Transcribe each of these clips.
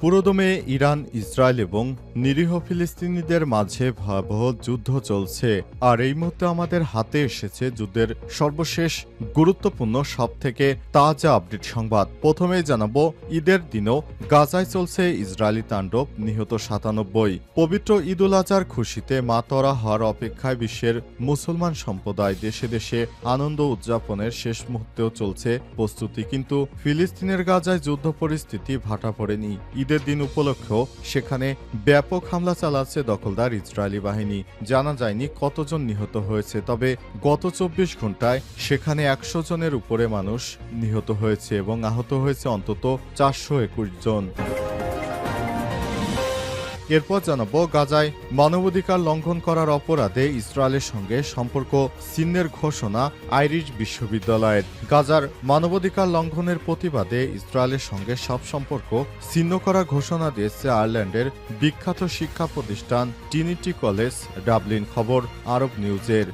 পুরোদমে Iran, Israel এবং নিরীহ ফিলিস্তিনিদের মাঝে ভয়াবহ যুদ্ধ চলছে। আর এই মুহূর্তে আমাদের হাতে এসেছে যুদ্ধের সর্বশেষ গুরুত্বপূর্ণ সব থেকে তাজা আপডেট সংবাদ। প্রথমেই জানাব, ঈদের দিনও গাজায় চলছে ইসরায়েলি তাণ্ডব, নিহত সাতানব্বই। পবিত্র ঈদ উল আজহার খুশিতে মাতরা হওয়ার অপেক্ষায় বিশ্বের মুসলমান সম্প্রদায় দেশে দেশে আনন্দ উদযাপনের শেষ মুহূর্তেও চলছে প্রস্তুতি। কিন্তু ফিলিস্তিনের গাজায় যুদ্ধ পরিস্থিতি ভাটা পড়েনি। ঈদের দিন উপলক্ষেও সেখানে ব্যাপক হামলা চালাচ্ছে দখলদার ইসরায়েলি বাহিনী। জানা যায়নি কতজন নিহত হয়েছে, তবে গত চব্বিশ ঘন্টায় সেখানে একশো জনের উপরে মানুষ নিহত হয়েছে এবং আহত হয়েছে অন্তত চারশো একুশ জন। এরপর জানাব গাজায় মানবাধিকার লঙ্ঘন করার অপরাধে ইসরায়েলের সঙ্গে সম্পর্ক চিহ্নের ঘোষণা আইরিশ বিশ্ববিদ্যালয়ের। গাজার মানবাধিকার লঙ্ঘনের প্রতিবাদে ইসরায়েলের সঙ্গে সব সম্পর্ক ছিন্ন করা ঘোষণা দিয়েছে আয়ারল্যান্ডের বিখ্যাত শিক্ষা প্রতিষ্ঠান টিনিটি কলেজ, ডাবলিন খবর, আরব নিউজের।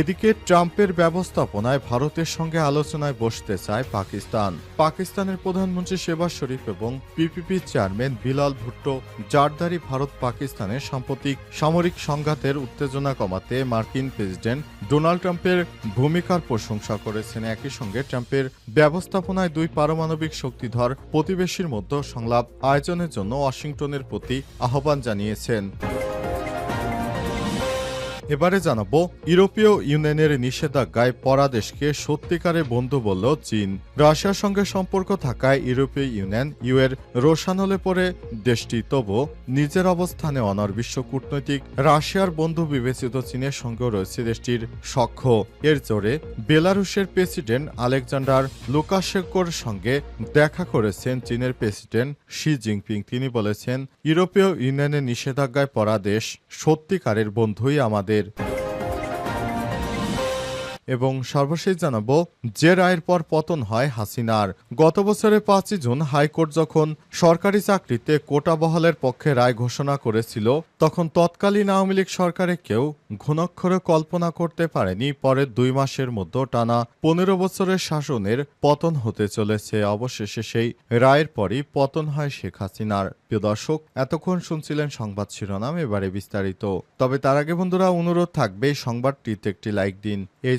এদিকে ট্রাম্পের ব্যবস্থাপনায় ভারতের সঙ্গে আলোচনায় বসতে চায় পাকিস্তান। পাকিস্তানের প্রধানমন্ত্রী শেবাজ শরীফ এবং পিপিপি চেয়ারম্যান বিলাল ভুট্টো জারদারি ভারত পাকিস্তানের সাম্প্রতিক সামরিক সংঘাতের উত্তেজনা কমাতে মার্কিন প্রেসিডেন্ট ডোনাল্ড ট্রাম্পের ভূমিকার প্রশংসা করেছেন। একই সঙ্গে ট্রাম্পের ব্যবস্থাপনায় দুই পারমাণবিক শক্তিধর প্রতিবেশীর মধ্যে সংলাপ আয়োজনের জন্য ওয়াশিংটনের প্রতি আহ্বান জানিয়েছেন। এবারে জানাব, ইউরোপীয় ইউনিয়নের নিষেধাজ্ঞায় পরা দেশকে সত্যিকারে বন্ধু বলল চীন। রাশিয়ার সঙ্গে সম্পর্ক থাকায় ইউরোপীয় ইউনিয়ন ইউ এর রোশান হলে পরে দেশটি তবু নিজের অবস্থানে অনার বিশ্ব কূটনৈতিক রাশিয়ার বন্ধু বিবেচিত চীনের সঙ্গেও রয়েছে দেশটির সখ্য। এর জোরে বেলারুশের প্রেসিডেন্ট আলেকজান্ডার লুকাশেকোর সঙ্গে দেখা করেছেন চীনের প্রেসিডেন্ট শি জিনপিং। তিনি বলেছেন, ইউরোপীয় ইউনিয়নের নিষেধাজ্ঞায় পড়া দেশ সত্যিকারের বন্ধুই আমাদের আমাদের এবং সর্বশেষ জানাব, যে রায়ের পর পতন হয় হাসিনার। গত বছরের পাঁচই জুন হাইকোর্ট যখন সরকারি চাকরিতে কোটা বহালের পক্ষে রায় ঘোষণা করেছিল, তখন তৎকালীন আওয়ামী লীগ সরকারে কেউ ঘুণাক্ষরে কল্পনা করতে পারেনি, পরের দুই মাসের মধ্যে টানা পনেরো বছরের শাসনের পতন হতে চলেছে। অবশেষে সেই রায়ের পরই পতন হয় শেখ হাসিনার। প্রিয় দর্শক, এতক্ষণ শুনছিলেন সংবাদ শিরোনাম, এবারে বিস্তারিত। তবে তার আগে বন্ধুরা, অনুরোধ থাকবে, সংবাদটিতে একটি লাইক দিন। এই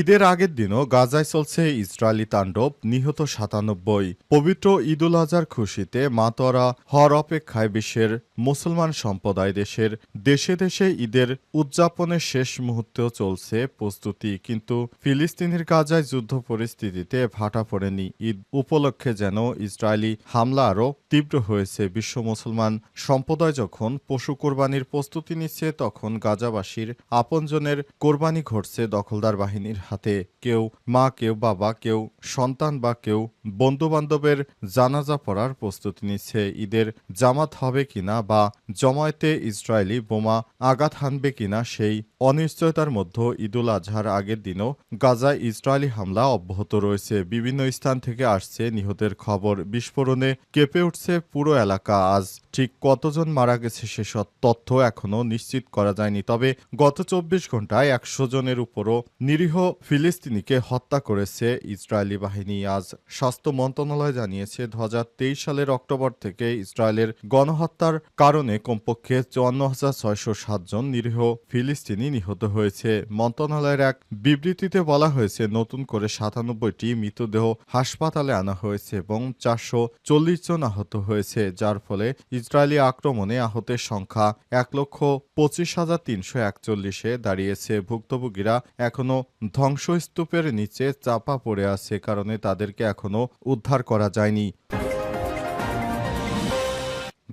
ঈদের আগের দিনও গাজায় চলছে ইসরায়েলি তাণ্ডব, নিহত সাতানব্বই। পবিত্র ঈদ উল আজহার খুশিতে মাতোয়ারা হওয়ার অপেক্ষায় বিশ্বের মুসলমান সম্প্রদায় দেশের দেশে দেশে ঈদের উদযাপনের শেষ মুহূর্তেও চলছে প্রস্তুতি, কিন্তু ফিলিস্তিনের গাজায় যুদ্ধ পরিস্থিতিতে ভাটা পড়েনি। ঈদ উপলক্ষে যেন ইসরায়েলি হামলা আরও তীব্র হয়েছে। বিশ্ব মুসলমান সম্প্রদায় যখন পশু কোরবানির প্রস্তুতি নিচ্ছে, তখন গাজাবাসীর আপনজনের কোরবানি ঘটছে দখলদার বাহিনীর হাতে কেউ মা, কেউ বাবা, কেউ সন্তান বা কেউ বন্ধু বান্ধবের জানাজা পড়ার প্রস্তুতি নিচ্ছে। ঈদের জামাত হবে কিনা বা জমায়েতে ইসরায়েলি বোমা আঘাত হানবে কিনা সেই অনিশ্চয়তার মধ্যে ঈদুল আজহার আগের দিনও গাজায় ইসরায়েলি হামলা অব্যাহত রয়েছে। বিভিন্ন স্থান থেকে আসছে নিহতের খবর। বিস্ফোরণে কেঁপে উঠছে পুরো এলাকা। আজ ঠিক কতজন মারা গেছে সেসব তথ্য এখনও নিশ্চিত করা যায়নি। তবে গত চব্বিশ ঘন্টায় একশো জনের উপরও নিরীহ ফিলিস্তিনিকে হত্যা করেছে ইসরায়েলি বাহিনী। আজ স্বাস্থ্য মন্ত্রণালয় জানিয়েছে দু হাজার তেইশ সালের অক্টোবর থেকে ইসরায়েলের গণহত্যার কারণে কমপক্ষে চুয়ান্ন হাজার ছয়শো সাতজন নিরীহ ফিলিস্তিনি নিহত হয়েছে। মন্ত্রণালয়ের এক বিবৃতিতে বলা হয়েছে, নতুন করে সাতানব্বইটি মৃতদেহ হাসপাতালে আনা হয়েছে এবং চারশো চল্লিশ জন আহত হয়েছে, যার ফলে ইসরায়েলি আক্রমণে আহতের সংখ্যা এক লক্ষ পঁচিশ হাজার তিনশো একচল্লিশে দাঁড়িয়েছে। ভুক্তভোগীরা এখনও ধ্বংসস্তূপের নিচে চাপা পড়ে আছে কারণে তাদেরকে এখনও উদ্ধার করা যায়নি।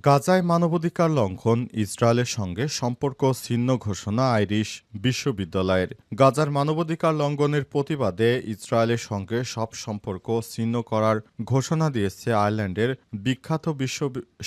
গাজায় মানবাধিকার লঙ্ঘন, ইসরায়েলের সঙ্গে সম্পর্ক ছিন্ন ঘোষণা আইরিশ বিশ্ববিদ্যালয়ের। গাজার মানবাধিকার লঙ্ঘনের প্রতিবাদে ইসরায়েলের সঙ্গে সব সম্পর্ক ছিন্ন করার ঘোষণা দিয়েছে আয়ারল্যান্ডের বিখ্যাত বিশ্ব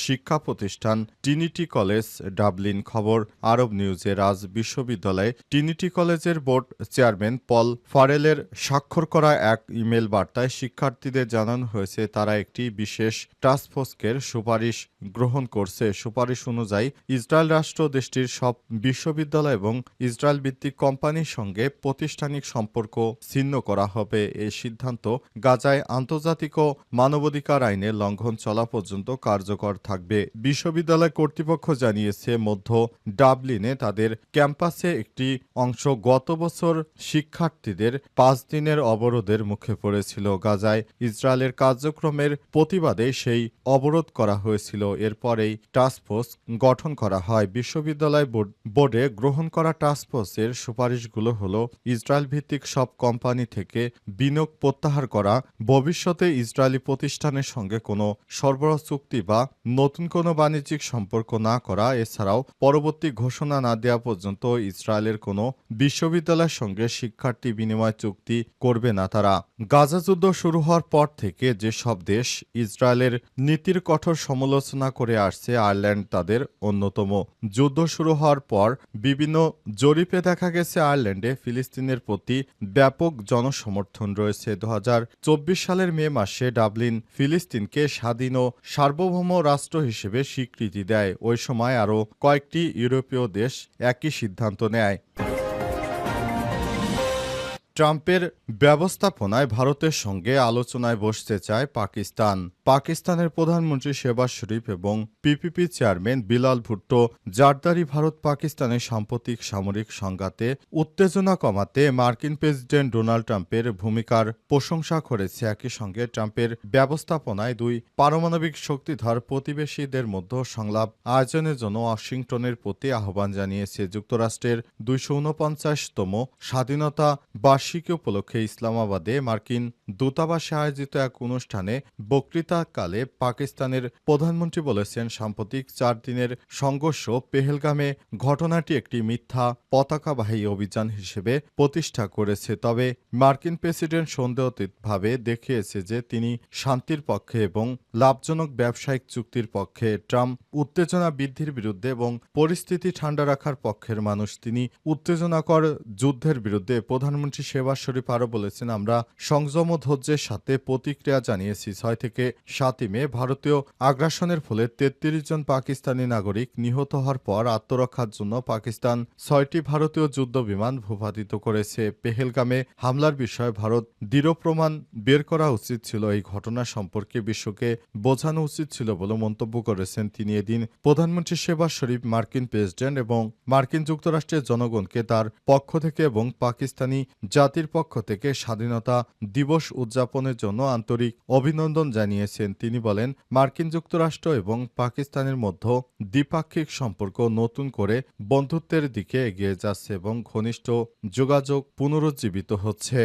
শিক্ষা প্রতিষ্ঠান টিনিটি কলেজ, ডাবলিন খবর। আরব নিউজে আজ বিশ্ববিদ্যালয়ে টিনিটি কলেজের বোর্ড চেয়ারম্যান পল ফারেলের স্বাক্ষর করা এক ইমেল বার্তায় শিক্ষার্থীদের জানানো হয়েছে, তারা একটি বিশেষ টাস্কফোর্সকের সুপারিশ গ্রহণ করছে সুপারিশ অনুযায়ী ইসরায়েল রাষ্ট্র দেশটির সব বিশ্ববিদ্যালয় এবং ইসরায়েল ভিত্তিক কোম্পানির সঙ্গে প্রাতিষ্ঠানিক সম্পর্ক ছিন্ন করা হবে। এই সিদ্ধান্ত গাজায় আন্তর্জাতিক মানবাধিকার আইনের লঙ্ঘন চলা পর্যন্ত কার্যকর থাকবে। বিশ্ববিদ্যালয় কর্তৃপক্ষ জানিয়েছে, মধ্য ডাবলিনে তাদের ক্যাম্পাসে একটি অংশ গত বছর শিক্ষার্থীদের পাঁচ দিনের অবরোধের মুখে পড়েছিল। গাজায় ইসরায়েলের কার্যক্রমের প্রতিবাদে সেই অবরোধ করা হয়েছিল। এরপরেই টাস্কফোর্স গঠন করা হয়। বিশ্ববিদ্যালয় বোর্ডে গ্রহণ করা টাস্কফোর্সের সুপারিশগুলো হল ইসরায়েল ভিত্তিক সব কোম্পানি থেকে বিনিয়োগ প্রত্যাহার করা, ভবিষ্যতে ইসরায়েলি প্রতিষ্ঠানের সঙ্গে কোনো সরবরাহ চুক্তি বা নতুন কোনো বাণিজ্যিক সম্পর্ক না করা, এছাড়াও পরবর্তী ঘোষণা না দেওয়া পর্যন্ত ইসরায়েলের কোনো বিশ্ববিদ্যালয়ের সঙ্গে শিক্ষার্থী বিনিময় চুক্তি করবে না তারা। গাজা যুদ্ধ শুরু হওয়ার পর থেকে যেসব দেশ ইসরায়েলের নীতির কঠোর সমালোচনা করে আসছে আয়ারল্যান্ড তাদের অন্যতম। যুদ্ধ শুরু হওয়ার পর বিভিন্ন জরিপে দেখা গেছে আয়ারল্যান্ডে ফিলিস্তিনের প্রতি ব্যাপক জনসমর্থন রয়েছে। দু হাজার চব্বিশ সালের মে মাসে ডাবলিন ফিলিস্তিনকে স্বাধীন ও সার্বভৌম রাষ্ট্র হিসেবে স্বীকৃতি দেয়। ওই সময় আরও কয়েকটি ইউরোপীয় দেশ একই সিদ্ধান্ত নেয়। ট্রাম্পের ব্যবস্থাপনায় ভারতের সঙ্গে আলোচনায় বসতে চায় পাকিস্তান। পাকিস্তানের প্রধানমন্ত্রী শেবাজ শরীফ এবং পিপিপি চেয়ারম্যান বিলাল ভুট্টো জারদারি ভারত পাকিস্তানের সাম্প্রতিক সামরিক সংঘাতে উত্তেজনা কমাতে মার্কিন প্রেসিডেন্ট ডোনাল্ড ট্রাম্পের ভূমিকার প্রশংসা করেছে। একই সঙ্গে ট্রাম্পের ব্যবস্থাপনায় দুই পারমাণবিক শক্তিধর প্রতিবেশীদের মধ্যে সংলাপ আয়োজনের জন্য ওয়াশিংটনের প্রতি আহ্বান জানিয়েছে। যুক্তরাষ্ট্রের দুইশো উনপঞ্চাশতম স্বাধীনতা বার্ষিকী উপলক্ষে ইসলামাবাদে মার্কিন দূতাবাসে আয়োজিত এক অনুষ্ঠানে বক্তৃতাকালে পাকিস্তানের প্রধানমন্ত্রী বলেছেন, সাম্প্রতিক চার দিনের সংঘর্ষ পেহেলগামে ঘটনাটি একটি মিথ্যা পতাকাবাহী অভিযান হিসেবে প্রতিষ্ঠা করেছে। তবে মার্কিন প্রেসিডেন্ট সন্দেহতীতভাবে দেখিয়েছে যে তিনি শান্তির পক্ষে এবং লাভজনক ব্যবসায়িক চুক্তির পক্ষে ট্রাম্প উত্তেজনা বৃদ্ধির বিরুদ্ধে এবং পরিস্থিতি ঠান্ডা রাখার পক্ষের মানুষ। তিনি উত্তেজনাকর যুদ্ধের বিরুদ্ধে প্রধানমন্ত্রী শেবাজ শরীফ আরও বলেছেন, আমরা সংযম ও ধৈর্যের সাথে প্রতিক্রিয়া জানিয়েছি। ছয় থেকে সাতই মে ভারতীয় আগ্রাসনের ফলে তেত্রিশ জন পাকিস্তানি নাগরিক নিহত হওয়ার পর আত্মরক্ষার জন্য পাকিস্তান ছয়টি ভারতীয় যুদ্ধ বিমান ভূপাতিত করেছে। পেহেলগামে হামলার বিষয়ে ভারত দৃঢ় প্রমাণ বের করা উচিত ছিল। এই ঘটনা সম্পর্কে বিশ্বকে বোঝানো উচিত ছিল বলে মন্তব্য করেছেন তিনি। এদিন প্রধানমন্ত্রী শেবাজ শরীফ মার্কিন প্রেসিডেন্ট এবং মার্কিন যুক্তরাষ্ট্রের জনগণকে তার পক্ষ থেকে এবং পাকিস্তানি জাতির পক্ষ থেকে স্বাধীনতা দিবস উদযাপনের জন্য আন্তরিক অভিনন্দন জানিয়েছেন। তিনি বলেন, মার্কিন যুক্তরাষ্ট্র এবং পাকিস্তানের মধ্যে দ্বিপাক্ষিক সম্পর্ক নতুন করে বন্ধুত্বের দিকে এগিয়ে যাচ্ছে এবং ঘনিষ্ঠ যোগাযোগ পুনরুজ্জীবিত হচ্ছে।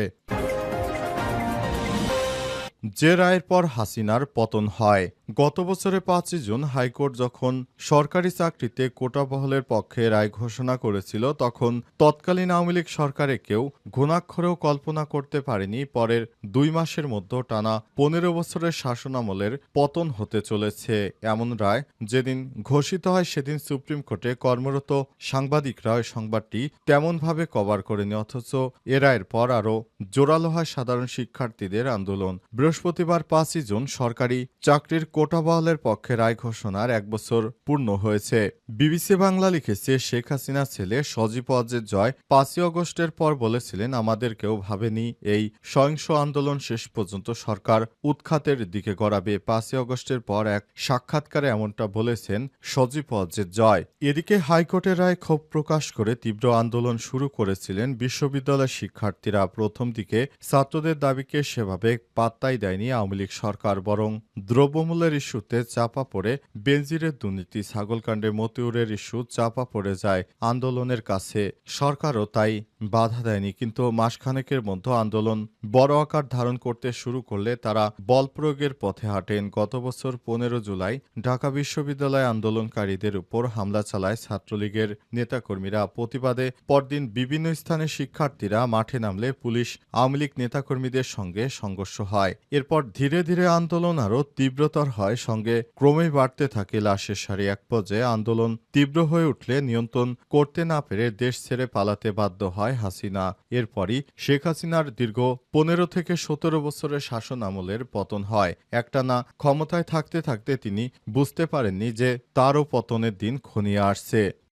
যে রায়ের পর হাসিনার পতন হয়। গত বছরের পাঁচই জুন হাইকোর্ট যখন সরকারি চাকরিতে কোটা বহলের পক্ষে রায় ঘোষণা করেছিল, তখন তৎকালীন আওয়ামী লীগ সরকারে কেউ ঘুণাক্ষরেও কল্পনা করতে পারেনি। পরের দুই মাসের মধ্যে টানা পনেরো বছরের শাসনামলের পতন হতে চলেছে এমন রায়। যেদিন ঘোষিত হয়, সেদিন সুপ্রিম কোর্টে কর্মরত সাংবাদিকরা ওই সংবাদটি তেমনভাবে কভার করেনি, অথচ এ রায়ের পর আরও জোরালো হয় সাধারণ শিক্ষার্থীদের আন্দোলন। বৃহস্পতিবার পাঁচই জুন সরকারি চাকরির কোটা বহালের পক্ষে রায় ঘোষণার এক বছর পূর্ণ হয়েছে। বিবিসি বাংলা লিখেছে, শেখ হাসিনা ছেলে সজীব অজের জয় পাঁচই অগস্টের পর বলেছিলেন, আমাদের কেউ ভাবেনি এই সহিংস আন্দোলন শেষ পর্যন্ত সরকার উৎখাতের দিকে গড়াবে। পাঁচই অগস্টের পর এক সাক্ষাৎকারে এমনটা বলেছেন সজীব অজের জয়। এদিকে হাইকোর্টের রায় ক্ষোভ প্রকাশ করে তীব্র আন্দোলন শুরু করেছিলেন বিশ্ববিদ্যালয়ের শিক্ষার্থীরা। প্রথম দিকে ছাত্রদের দাবিকে সেভাবে পাত্তাই দেয়নি আওয়ামী লীগ সরকার, বরং দ্রব্যমূল্যের ইস্যুতে চাপা পড়ে বেনজিরের দুর্নীতি, ছাগলকাণ্ডে মতিউরের ইস্যু চাপা পড়ে যায় আন্দোলনের কাছে। সরকারও তাই বাধা দেয়নি, কিন্তু মাসখানেকের মধ্যে আন্দোলন বড় আকার ধারণ করতে শুরু করলে তারা বল প্রয়োগের পথে হাঁটেন। গত বছর পনেরো জুলাই ঢাকা বিশ্ববিদ্যালয় আন্দোলনকারীদের উপর হামলা চালায় ছাত্রলীগের নেতাকর্মীরা। প্রতিবাদে পরদিন বিভিন্ন স্থানে শিক্ষার্থীরা মাঠে নামলে পুলিশ আওয়ামী লীগ নেতাকর্মীদের সঙ্গে সংঘর্ষ হয়। এরপর ধীরে ধীরে আন্দোলন আরও তীব্রতর হয়, সঙ্গে ক্রমেই বাড়তে থাকে লাশের সারি। এক পর্যায়ে আন্দোলন তীব্র হয়ে উঠলে নিয়ন্ত্রণ করতে না পেরে দেশ ছেড়ে পালাতে বাধ্য হয় হাসিনা। এরপরই শেখ হাসিনার দীর্ঘ পনেরো থেকে সতেরো বছরের শাসন আমলের পতন হয়। একটানা ক্ষমতায় থাকতে থাকতে তিনি বুঝতে পারেননি যে তারও পতনের দিন ঘনিয়ে আসছে।